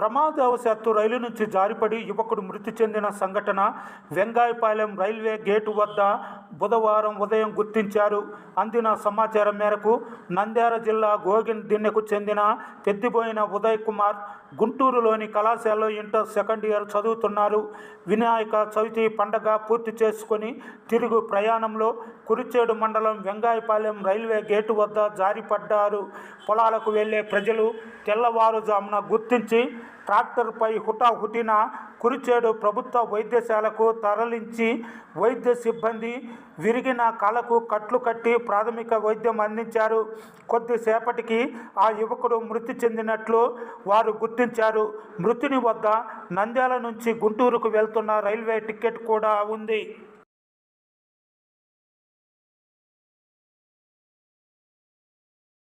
ప్రమాదవశాత్తు రైలు నుంచి జారిపడి యువకుడు మృతి చెందిన సంఘటన వెంగాయపాలెం రైల్వే గేటు వద్ద బుధవారం ఉదయం గుర్తించారు. అందిన సమాచారం మేరకు నంద్యాల జిల్లా గోగిన్ దిన్నెకు చెందిన పెద్దిపోయిన ఉదయ్ కుమార్ గుంటూరులోని కళాశాలలో ఇంటర్ సెకండ్ ఇయర్ చదువుతున్నారు. వినాయక చవితి పండగ పూర్తి చేసుకొని తిరుగు ప్రయాణంలో కురిచేడు మండలం వెంగాయపాలెం రైల్వే గేటు వద్ద జారిపడ్డారు. పొలాలకు వెళ్ళే ప్రజలు తెల్లవారుజామున గుర్తించి ట్రాక్టర్పై హుటాహుటిన కురిచేడు ప్రభుత్వ వైద్యశాలకు తరలించి వైద్య సిబ్బంది విరిగిన కళకు కట్లు కట్టి ప్రాథమిక వైద్యం అందించారు. కొద్దిసేపటికి ఆ యువకుడు మృతి చెందినట్లు వారు గుర్తించారు. మృతిని వద్ద నంద్యాల నుంచి గుంటూరుకు వెళ్తున్న రైల్వే టికెట్ కూడా ఉంది.